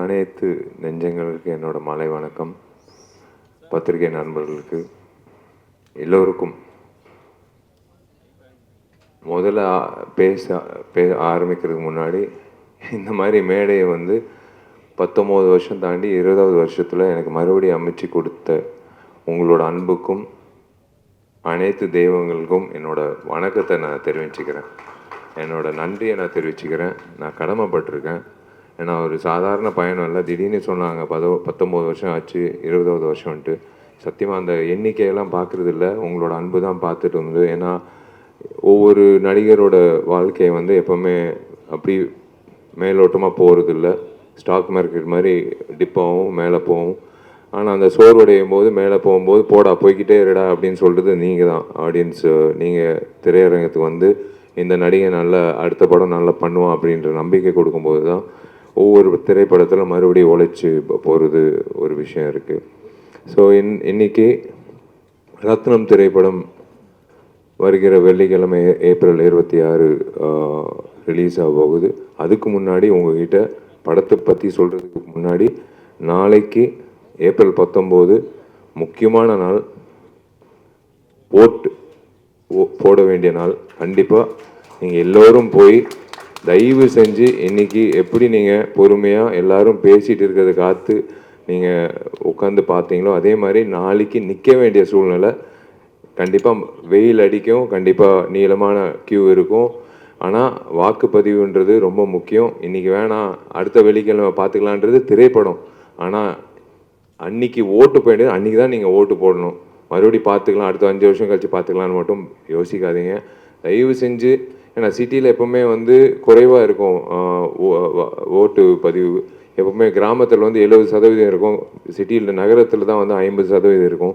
அனைத்து நெஞ்சங்களுக்கு என்னோட மாலை வணக்கம். பத்திரிகை நண்பர்களுக்கு எல்லோருக்கும் முதல்ல பேச பே ஆரம்பிக்கிறதுக்கு முன்னாடி இந்த மாதிரி மேடையை வந்து பத்தொம்போது வருஷம் தாண்டி இருபதாவது வருஷத்தில் எனக்கு மறுபடியும் அமைச்சு கொடுத்த உங்களோட அன்புக்கும் அனைத்து தெய்வங்களுக்கும் என்னோட வணக்கத்தை நான் தெரிவிச்சுக்கிறேன். என்னோட நன்றியை நான் தெரிவிச்சுக்கிறேன். நான் கடமைப்பட்டிருக்கேன். ஏன்னா ஒரு சாதாரண பயணம் இல்லை. திடீர்னு சொன்னாங்க பதோ பத்தொம்போது வருஷம் ஆச்சு இருபதாவது வருஷம்ன்ட்டு. சத்தியமாக அந்த எண்ணிக்கையெல்லாம் பார்க்குறது இல்லை உங்களோட அன்பு தான் பார்த்துட்டு வந்தது. ஏன்னா ஒவ்வொரு நடிகரோட வாழ்க்கையை வந்து எப்போவுமே அப்படி மேலோட்டமாக போகிறது இல்லை ஸ்டாக் மார்க்கெட் மாதிரி டிப்பாகவும் மேலே போகும் ஆனால் அந்த சோர்வடையும் போது மேலே போகும்போது போடா போய்க்கிட்டே இருடா அப்படின்னு சொல்கிறது நீங்கள் தான். ஆடியன்ஸ் நீங்கள் திரையரங்கத்துக்கு வந்து இந்த நடிகை நல்லா அடுத்த படம் நல்லா பண்ணுவான் அப்படின்ற நம்பிக்கை கொடுக்கும்போது தான் ஒவ்வொரு திரைப்படத்தில் மறுபடியும் உழைச்சி போகிறது ஒரு விஷயம் இருக்குது ஸோ இன் இன்னைக்கு ரத்னம் திரைப்படம் வருகிற வெள்ளிக்கிழமை ஏப்ரல் இருபத்தி ஆறு ரிலீஸ் ஆக போகுது. அதுக்கு முன்னாடி உங்ககிட்ட படத்தை பற்றி சொல்கிறதுக்கு முன்னாடி நாளைக்கு ஏப்ரல் பத்தொம்போது முக்கியமான நாள் ஓட்டு ஓ- போட வேண்டிய நாள். கண்டிப்பாக நீங்கள் எல்லோரும் போய் தயவு செஞ்சு இன்னைக்கு எப்படி நீங்கள் பொறுமையாக எல்லாரும் பேசிகிட்டு இருக்கிறத காத்து நீங்கள் உட்காந்து பார்த்தீங்களோ அதே மாதிரி நாளைக்கு நிற்க வேண்டிய சூழ்நிலை கண்டிப்பாக வெயில் அடிக்கும் கண்டிப்பாக நீளமான கியூ இருக்கும். ஆனால் வாக்குப்பதிவுன்றது ரொம்ப முக்கியம். இன்றைக்கி வேணாம் அடுத்த வெள்ளிக்கிழமை பார்த்துக்கலான்றது திரைப்படம். ஆனால் அன்னைக்கு ஓட்டு போயிட்டு அன்றைக்கி தான் நீங்கள் ஓட்டு போடணும். மறுபடியும் பார்த்துக்கலாம் அடுத்த அஞ்சு வருஷம் கழித்து பார்த்துக்கலான்னு மட்டும் யோசிக்காதீங்க. தயவு செஞ்சு ஏன்னா சிட்டியில் எப்பவுமே வந்து குறைவாக இருக்கும் ஓட்டு பதிவு. எப்பவுமே கிராமத்தில் வந்து எழுபது சதவீதம் இருக்கும். சிட்டியில் நகரத்தில் தான் வந்து ஐம்பது சதவீதம் இருக்கும்.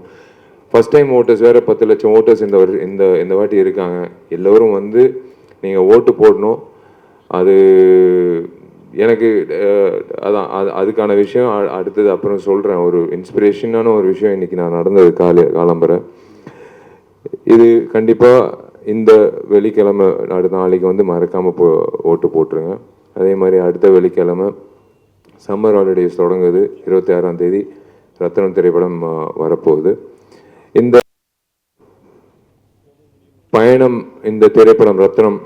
ஃபர்ஸ்ட் டைம் ஓட்டர்ஸ் வேறு பத்து லட்சம் ஓட்டர்ஸ் இந்த வருஷம் இந்த இந்த வாட்டி இருக்காங்க. எல்லோரும் வந்து நீங்கள் ஓட்டு போடணும். அது எனக்கு அதான் அது அதுக்கான விஷயம். அ- அடுத்தது அப்புறம் சொல்கிறேன் ஒரு இன்ஸ்பிரேஷனான ஒரு விஷயம் இன்னைக்கு நான் நடந்தது காலை காலம்பரை. இது கண்டிப்பாக இந்த வெள்ளிக்கிழமை அடுத்த நாளைக்கு வந்து மறக்காமல் போ ஓட்டு போட்டுருங்க. அதே மாதிரி அடுத்த வெள்ளிக்கிழமை சம்மர் ஹாலிடேஸ் தொடங்குது. இருபத்தி ஆறாம் தேதி ரத்னம் திரைப்படம் வரப்போகுது. இந்த பயணம் இந்த திரைப்படம் ரத்னம்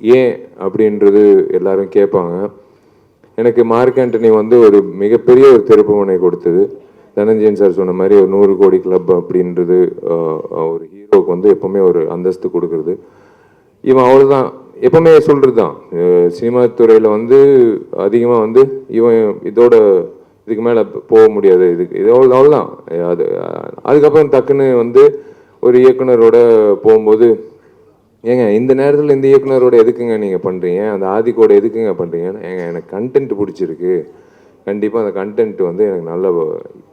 ஏன் அப்படின்றது எல்லாரும் கேட்பாங்க. எனக்கு மார்க் ஆண்டனி வந்து ஒரு மிகப்பெரிய ஒரு திருப்புமுனை கொடுத்தது. தனஞ்சயன் சார் சொன்ன மாதிரி ஒரு நூறு கோடி கிளப் அப்படின்றது ஆஹ், ஒரு ஃபோட்டோவுக்கு வந்து எப்பவுமே ஒரு அந்தஸ்து கொடுக்கறது. இவன் அவ்வளோதான் எப்பவுமே சொல்கிறது தான் சினிமா துறையில் வந்து அதிகமாக வந்து இவன் இதோட இதுக்கு மேலே போக முடியாது. இதுக்கு இது அவ்வளோ அவ்வளோதான் அது அதுக்கப்புறம் டக்குன்னு வந்து ஒரு இயக்குனரோட போகும்போது ஏங்க இந்த நேரத்தில் இந்த இயக்குனரோட எதுக்குங்க நீங்கள் பண்ணுறீங்க அந்த ஆதிக்கோட எதுக்குங்க பண்ணுறீங்க ஏங்க எனக்கு கண்டென்ட் பிடிச்சிருக்கு. கண்டிப்பாக அந்த கண்டென்ட் வந்து எனக்கு நல்ல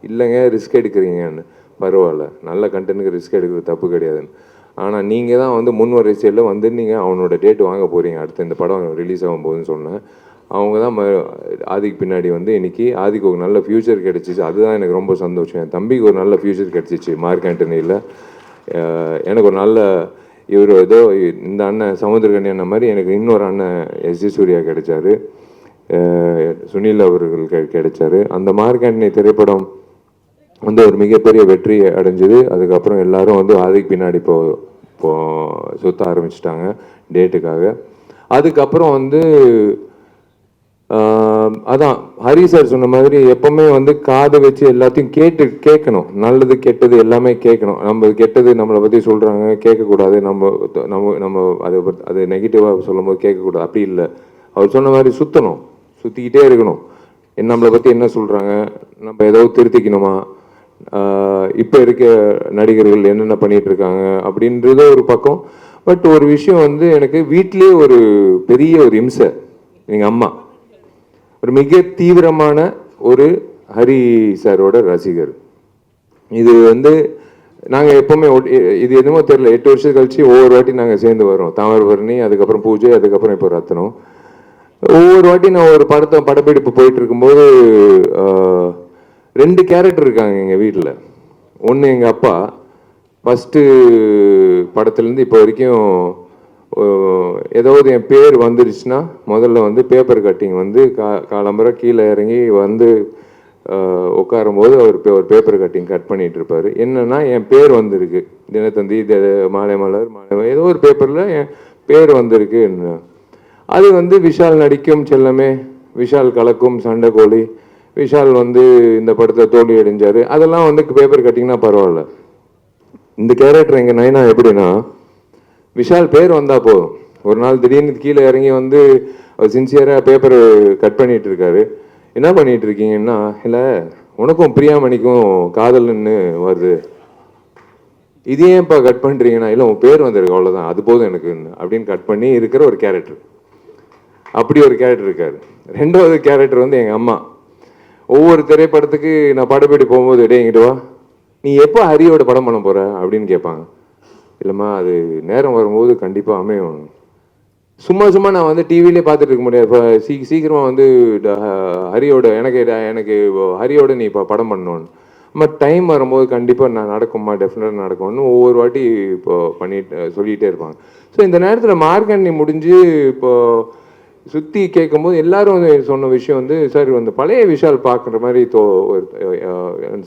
இல்லைங்க ரிஸ்க் எடுக்கிறீங்கன்னு. பரவாயில்ல. நல்ல கண்டென்ட்டுக்கு ரிஸ்க் எடுக்கிறது தப்பு கிடையாதுன்னு. ஆனால் நீங்கள் தான் வந்து முன் வரிசையில் வந்து நீங்கள் அவனோட டேட் வாங்க போகிறீங்க அடுத்து இந்த படம் ரிலீஸ் ஆகும் போதுன்னு சொன்னேன். அவங்க தான் ம- ஆதிக்கு பின்னாடி வந்து இன்றைக்கி ஆதிக்கு ஒரு நல்ல ஃப்யூச்சர் கிடச்சிச்சு. அதுதான் எனக்கு ரொம்ப சந்தோஷம். என் தம்பிக்கு ஒரு நல்ல ஃப்யூச்சர் கிடச்சிச்சு மார்க் ஆண்டனியில். எனக்கு ஒரு நல்ல இவர் ஏதோ இந்த அண்ணன் சமுத்திரகனி அண்ணன் மாதிரி எனக்கு இன்னொரு அண்ணன் எஸ் ஜி சூர்யா கிடைச்சாரு. சுனில் அவர்கள் கிடைச்சாரு. அந்த மார்க் ஆண்டனி திரைப்படம் வந்து ஒரு மிகப்பெரிய வெற்றி அடைஞ்சது. அதுக்கப்புறம் எல்லாரும் வந்து ஆதிக்கு பின்னாடி இப்போ இப்போ சுத்த ஆரம்பிச்சிட்டாங்க டேட்டுக்காக. அதுக்கப்புறம் வந்து அதான் ஹரி சார் சொன்ன மாதிரி எப்பவுமே வந்து காது வச்சு எல்லாத்தையும் கேட்டு கேட்கணும். நல்லது கெட்டது எல்லாமே கேட்கணும். நம்ம கெட்டது நம்மளை பற்றி சொல்கிறாங்க கேட்கக்கூடாது. நம்ம நம்ம நம்ம அதை பத்தி- அது நெகட்டிவாக சொல்லும்போது கேட்கக்கூடாது. அப்படி இல்லை. அவர் சொன்ன மாதிரி சுற்றணும் சுற்றிக்கிட்டே இருக்கணும். நம்மளை பற்றி என்ன சொல்கிறாங்க நம்ம ஏதோ திருத்திக்கணுமா? இப்போ இருக்க நடிகர்கள் என்னென்ன பண்ணிட்டு இருக்காங்க அப்படின்றது ஒரு பக்கம். பட் ஒரு விஷயம் வந்து எனக்கு வீட்டிலேயே ஒரு பெரிய ஒரு இம்சை எங்கள் அம்மா. ஒரு மிக தீவிரமான ஒரு ஹரி சாரோட ரசிகர். இது வந்து நாங்கள் எப்போவுமே இது எதுவுமோ தெரியல எட்டு வருஷம் கழிச்சு ஒவ்வொரு வாட்டி நாங்கள் சேர்ந்து வரோம் தாமிரபரணி அதுக்கப்புறம் பூஜை அதுக்கப்புறம் இப்போ ரத்னம் ஒவ்வொரு வாட்டி நான் ஒரு படத்தை படப்பிடிப்பு போயிட்டு இருக்கும்போது ரெண்டு கேரக்டர் இருக்காங்க எங்கள் வீட்டில் ஒன்று எங்கள் அப்பா ஃபஸ்ட்டு படத்துலேருந்து இப்போ வரைக்கும் ஏதாவது என் பேர் வந்துருச்சுன்னா முதல்ல வந்து பேப்பர் கட்டிங் வந்து கா காலம்பரை கீழே இறங்கி வந்து உட்காரும்போது அவர் ஒரு பேப்பர் கட்டிங் கட் பண்ணிகிட்டு இருப்பார். என்னென்னா என் பேர் வந்திருக்கு. தினத்தந்தி மாலை மலர் மாலை ஏதோ ஒரு பேப்பரில் என் பேர் வந்திருக்கு அது வந்து விஷால் நடிக்கும் செல்லமே விஷால் கலக்கும் சண்டை கோழி விஷால் வந்து இந்த படத்தை தோல்வி அடைஞ்சாரு. அதெல்லாம் வந்து பேப்பர் கட்டிங்கன்னா பரவாயில்ல. இந்த கேரக்டர் எங்கள் நைனா எப்படின்னா விஷால் பேர் வந்தால் போதும். ஒரு நாள் திடீர்னு கீழே இறங்கி வந்து அவர் சின்சியராக பேப்பர் கட் பண்ணிட்டு இருக்காரு. என்ன பண்ணிட்டு இருக்கீங்கன்னா இல்லை உனக்கும் பிரியாமணிக்கும் காதல்னு வருது. இது ஏன்ப்பா கட் பண்ணுறீங்கன்னா இல்லை உன் பேர் வந்திருக்கு அவ்வளோதான் அது போதும் எனக்கு அப்படின்னு கட் பண்ணி இருக்கிற ஒரு கேரக்டர் அப்படி ஒரு கேரக்டர் இருக்காரு. ரெண்டாவது கேரக்டர் வந்து எங்கள் அம்மா. ஒவ்வொரு திரைப்படத்துக்கு நான் படப்பிடி போகும்போது டேய் இங்கிட்டு வா. நீ எப்போ ஹரியோட படம் பண்ண போகிற அப்படின்னு கேட்பாங்க. இல்லைம்மா அது நேரம் வரும்போது கண்டிப்பாக அமையும். சும்மா சும்மா நான் வந்து டிவிலே பார்த்துட்டு இருக்க முடியாது. இப்போ சீ சீக்கிரமாக வந்து ட- ஹரியோட எனக்கு ட- எனக்கு ஹரியோட நீ இப்போ படம் பண்ணணும் அம்மா டைம் வரும்போது கண்டிப்பாக நான் நடக்கும்மா டெஃபினட்டாக நடக்கும்னு ஒவ்வொரு வாட்டி இப்போ பண்ணிட்டு சொல்லிகிட்டே இருப்பாங்க. ஸோ இந்த நேரத்தில் மார்க்கண்ணி முடிஞ்சு இப்போ சுற்றி கேட்கும்போது எல்லாரும் சொன்ன விஷயம் வந்து சார் வந்து பழைய விஷால் பார்க்குற மாதிரி தோ ஒரு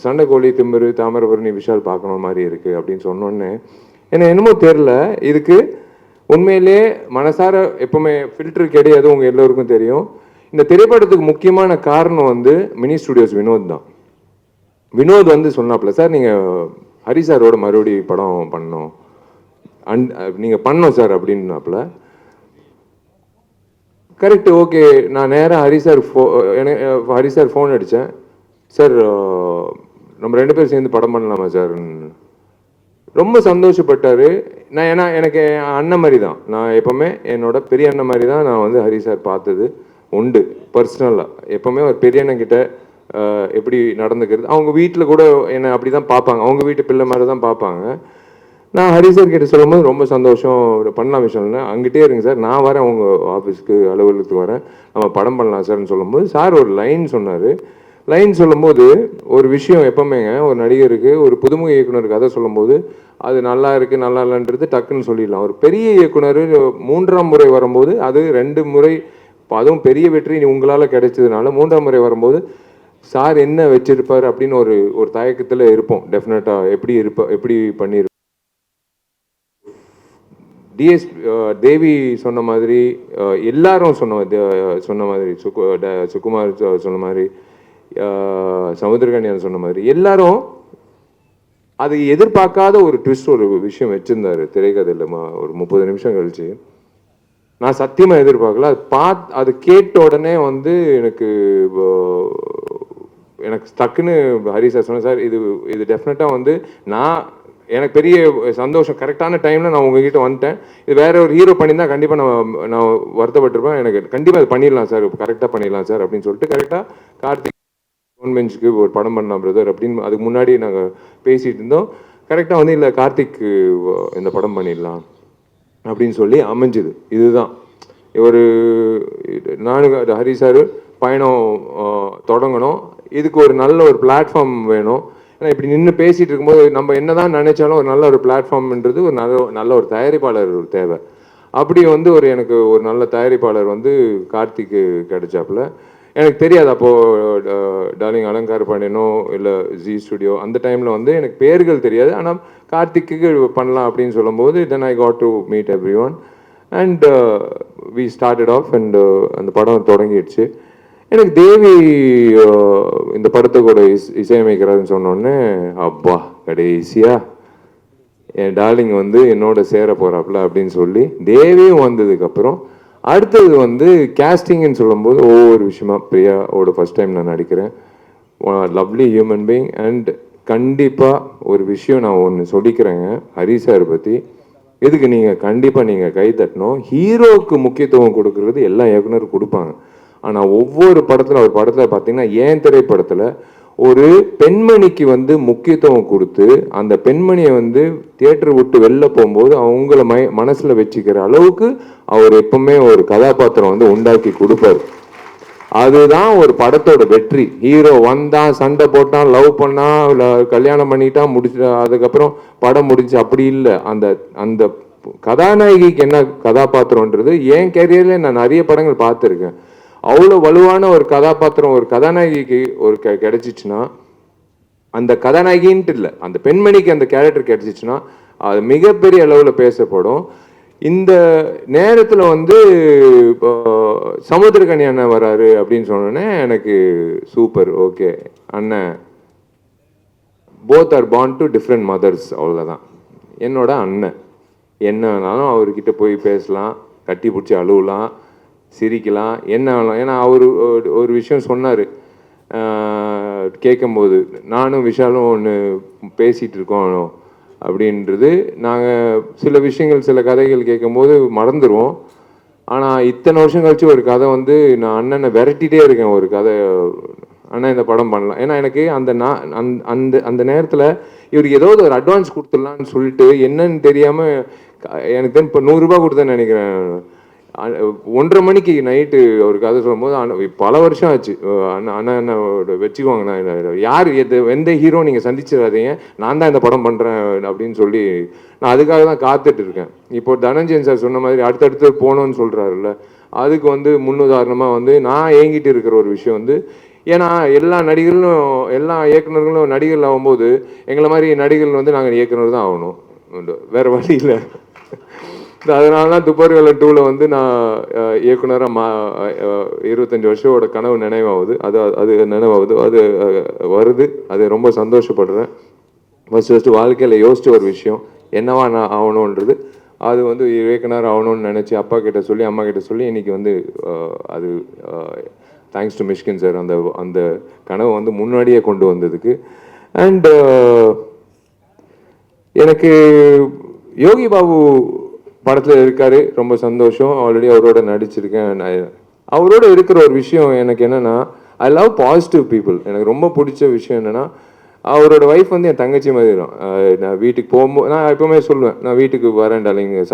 சண்டைக்கோழி திமிரு தாமிரபரணி விஷால் பார்க்கற மாதிரி இருக்குது அப்படின்னு சொன்னோன்னே ஏன்னா என்னமோ தெரில இதுக்கு உண்மையிலே மனசார எப்பவுமே ஃபில்டர் கிடையாது உங்க எல்லோருக்கும் தெரியும். இந்த திரைப்படத்துக்கு முக்கியமான காரணம் வந்து மினி ஸ்டுடியோஸ் வினோத் தான். வினோத் வந்து சொன்னாப்ல சார் நீங்க ஹரி சாரோட மறுபடி படம் பண்ணோம் அன் நீங்கள் பண்ணோம் சார் அப்படின்னாப்புல கரெக்ட் ஓகே நான் நேராக ஹரி சார் ஃபோ எனக்கு ஹரி சார் ஃபோன் அடித்தேன் சார் நம்ம ரெண்டு பேரும் சேர்ந்து படம் பண்ணலாமா சார் ரொம்ப சந்தோஷப்பட்டாரு. நான் ஏன்னா எனக்கு என் அண்ணன் மாதிரி தான் நான் எப்பவுமே என்னோட பெரிய அண்ணன் மாதிரி தான் நான் வந்து ஹரி சார் பார்த்தது உண்டு பர்சனலாக எப்பவுமே ஒரு பெரிய அண்ணன் எப்படி நடந்துக்கிறது. அவங்க வீட்டில் கூட என்னை அப்படி தான் பார்ப்பாங்க. அவங்க வீட்டு பிள்ளை மாதிரி தான் பார்ப்பாங்க. நான் ஹரி சார் கிட்ட சொல்லும்போது ரொம்ப சந்தோஷம். ஒரு பண்ணலாம் விஷயம்னு அங்கிட்டே இருங்க சார் நான் வரேன். உங்கள் ஆஃபீஸ்க்கு அலுவலகத்துக்கு வரேன். நம்ம படம் பண்ணலாம் சார்னு சொல்லும்போது சார் ஒரு லைன் சொன்னார். லைன் சொல்லும்போது ஒரு விஷயம் எப்பவுமேங்க ஒரு நடிகருக்கு ஒரு புதுமுக இயக்குனர் கதை சொல்லும்போது அது நல்லா இருக்குது நல்லா இல்லைன்றது டக்குன்னு சொல்லிடலாம். ஒரு பெரிய இயக்குனர் மூன்றாம் முறை வரும்போது அது ரெண்டு முறை அதுவும் பெரிய வெற்றி உங்களால் கிடைச்சதுனால மூன்றாம் முறை வரும்போது சார் என்ன வச்சிருப்பார்? அப்படின்னு ஒரு ஒரு தயக்கத்தில் இருப்போம். டெஃபினட்டாக எப்படி இருப்ப எப்படி பண்ணியிருப்போம் டிஎஸ் தேவி சொன்ன மாதிரி எல்லாரும் சொன்ன சொன்ன மாதிரி சுகு ட- சுகுமார் சொன்ன மாதிரி சமுத்திரகன்யான் சொன்ன மாதிரி எல்லாரும் அது எதிர்பார்க்காத ஒரு ட்விஸ்ட் ஒரு விஷயம் வச்சிருந்தாரு திரைக்கதையில் ஒரு முப்பது நிமிஷம் கழிச்சு. நான் சத்தியமாக எதிர்பார்க்கல. அது பாத் அது கேட்ட உடனே வந்து எனக்கு எனக்கு டக்குன்னு ஹரி சார் சொன்னேன் சார் இது இது டெஃபினட்டாக வந்து நான் எனக்கு பெரிய சந்தோஷம். கரெக்டான டைமில் நான் உங்ககிட்ட வந்துட்டேன். இது வேற ஒரு ஹீரோ பண்ணியிருந்தா கண்டிப்பாக நான் நான் வருத்தப்பட்டிருப்பேன். எனக்கு கண்டிப்பாக அது பண்ணிடலாம் சார். கரெக்டாக பண்ணிடலாம் சார் அப்படின்னு சொல்லிட்டு கரெக்டாக கார்த்திக் ஒன் பெஞ்சுக்கு ஒரு படம் பண்ணலாம் பிரதர் அப்படின்னு அதுக்கு முன்னாடி நாங்கள் பேசிகிட்டு இருந்தோம். கரெக்டாக வந்து இல்லை கார்த்திக் இந்த படம் பண்ணிடலாம் அப்படின்னு சொல்லி அமைஞ்சுது. இதுதான். ஒரு நானும் ஹரி சார் பயணம் தொடங்கணும். இதுக்கு ஒரு நல்ல ஒரு பிளாட்ஃபார்ம் வேணும். ஏன்னா இப்படி நின்று பேசிட்டு இருக்கும்போது நம்ம என்னதான் நினைச்சாலும் ஒரு நல்ல ஒரு பிளாட்ஃபார்ம்ன்றது ஒரு நல்ல நல்ல ஒரு தயாரிப்பாளர் ஒரு தேவை. அப்படி வந்து ஒரு எனக்கு ஒரு நல்ல தயாரிப்பாளர் வந்து கார்த்திக்கு கிடைச்சாப்புல. எனக்கு தெரியாது அப்போது டார்லிங் அலங்கார் பாண்டியனோ இல்லை ஜி ஸ்டுடியோ அந்த டைமில் வந்து எனக்கு பேர்கள் தெரியாது. ஆனால் கார்த்திக்கு பண்ணலாம் அப்படின்னு சொல்லும்போது then I got to meet every one and we started off and அந்த படம் தொடங்கிடுச்சு. எனக்கு தேவி இந்த படத்தை கூட இஸ் இசையமைக்கிறாருன்னு சொன்னோடனே அப்பா கடைசியா என் டார்லிங் வந்து என்னோட சேர போகிறாப்புல அப்படின்னு சொல்லி தேவியும் வந்ததுக்கு அப்புறம் அடுத்தது வந்து கேஸ்டிங்னு சொல்லும்போது ஒவ்வொரு விஷயமா பிரியாவோட ஃபர்ஸ்ட் டைம் நான் நடிக்கிறேன். லவ்லி ஹியூமன் பீயிங் அண்ட் கண்டிப்பாக ஒரு விஷயம் நான் ஒன்று சொல்லிக்கிறேங்க. ஹரி சார் பற்றி இதுக்கு நீங்கள் கண்டிப்பாக நீங்கள் கை தட்டணும். ஹீரோவுக்கு முக்கியத்துவம் கொடுக்கறது எல்லா இயக்குனரும் கொடுப்பாங்க. ஆனால் ஒவ்வொரு படத்தில் ஒரு படத்தில் பார்த்தீங்கன்னா ஏன் திரைப்படத்தில் ஒரு பெண்மணிக்கு வந்து முக்கியத்துவம் கொடுத்து அந்த பெண்மணியை வந்து தியேட்டர் விட்டு வெளில போகும்போது அவங்கள மை மனசில் வச்சுக்கிற அளவுக்கு அவர் எப்பவுமே ஒரு கதாபாத்திரம் வந்து உண்டாக்கி கொடுப்பாரு. அதுதான் ஒரு படத்தோட வெற்றி. ஹீரோ வந்தான் சண்டை போட்டான் லவ் பண்ணான் கல்யாணம் பண்ணிட்டான் முடிச்சு அதுக்கப்புறம் படம் முடிஞ்சு அப்படி இல்லை. அந்த அந்த கதாநாயகிக்கு என்ன கதாபாத்திரம்ன்றது என் கேரியரில் நான் நிறைய படங்கள் பார்த்துருக்கேன். அவ்வளோ வலுவான ஒரு கதாபாத்திரம் ஒரு கதாநாயகிக்கு ஒரு கெ கிடைச்சிச்சுன்னா அந்த கதாநாயகின்ட்டு இல்லை அந்த பெண்மணிக்கு அந்த கேரக்டர் கிடைச்சிச்சுன்னா அது மிகப்பெரிய அளவில் பேசப்படும். இந்த நேரத்தில் வந்து இப்போ சமுத்திரகனி அண்ணன் வராரு அப்படின்னு சொன்னோன்னே எனக்கு சூப்பர் ஓகே. அண்ணன் both are bond to different mothers அவ்வளோதான் என்னோட அண்ணன் என்ன வேணாலும் அவர்கிட்ட போய் பேசலாம் கட்டி பிடிச்சி அழுவலாம். சிரிக்கலாம். என்ன வேணாலும் ஏன்னா அவர் ஒரு- ஒரு விஷயம் சொன்னார். கேட்கும்போது நானும் விஷாலும் ஒன்று பேசிகிட்டு இருக்கோம் அப்படின்றது. நாங்கள் சில விஷயங்கள் சில கதைகள் கேட்கும்போது மறந்துடுவோம் ஆனால் இத்தனை வருஷம் கழிச்சு ஒரு கதை வந்து நான் அண்ணனை விரட்டிகிட்டே இருக்கேன் ஒரு கதை. அண்ணன் இந்த படம் பண்ணலாம். ஏன்னா எனக்கு அந்த நான் அந்த அந்த அந்த நேரத்தில் இவருக்கு ஏதாவது ஒரு அட்வான்ஸ் கொடுத்துடலான்னு சொல்லிட்டு என்னன்னு தெரியாமல் எனக்கு தெரிஞ்சு இப்போ நூறுரூபா கொடுத்தேன்னு நினைக்கிறேன் ஒன்றரை மணிக்கு நைட்டு ஒரு கதை சொல்லும்போது அண்ணா- பல வருஷம் ஆச்சு. அண்ணா என்ன அண்ணா யார் எது எந்த ஹீரோ நீங்கள் சந்திச்சிடாதீங்க. நான் தான் இந்த படம் பண்ணுறேன் அப்படின்னு சொல்லி நான் அதுக்காக தான் காத்துட்டு இருக்கேன். இப்போ தனஞ்சயன் சார் சொன்ன மாதிரி அடுத்தடுத்து போகணும்னு சொல்கிறாருல்ல அதுக்கு வந்து முன்னுதாரணமாக வந்து நான் ஏங்கிட்டு இருக்கிற ஒரு விஷயம் வந்து ஏன்னா எல்லா நடிகர்களும் எல்லா இயக்குனர்களும் நடிகர்கள் ஆகும்போது எங்களை மாதிரி நடிகர்கள் வந்து நாங்கள் இயக்குனர் தான் ஆகணும். வேறு வழி இல்லை. அதனால தான் துப்பர்வேல டூவில் வந்து நான் இயக்குனராக மா இருபத்தஞ்சி இருபத்தஞ்சு வருஷத்தோட கனவு நினைவாகுது. அது அது நினைவாகுது. அது வருது. அது ரொம்ப சந்தோஷப்படுறேன். ஃபஸ்ட்டு ஃபஸ்ட்டு வாழ்க்கையில் யோசிச்ச ஒரு விஷயம். என்னவா நான் ஆகணுன்றது அது வந்து இயக்குனர் ஆகணும்னு நினச்சி அப்பா கிட்ட சொல்லி அம்மா கிட்ட சொல்லி இன்னைக்கு வந்து அது தேங்க்ஸ் டு மிஷ்கின் சார் அந்த அந்த கனவை வந்து முன்னாடியே கொண்டு வந்ததுக்கு. அண்ட் எனக்கு யோகி பாபு படத்தில் இருக்காரு ரொம்ப சந்தோஷம். ஆல்ரெடி அவரோட நடிச்சிருக்கேன். நான் அவரோட இருக்கிற ஒரு விஷயம் எனக்கு என்னென்னா ஐ லவ் பாசிட்டிவ் பீப்புள் எனக்கு ரொம்ப பிடிச்ச விஷயம் என்னென்னா அவரோட ஒய்ஃப் வந்து என் தங்கச்சி மாதிரி தான். நான் வீட்டுக்கு போகும்போது நான் எப்பவுமே சொல்லுவேன் நான் வீட்டுக்கு வரேன் டாலிங்க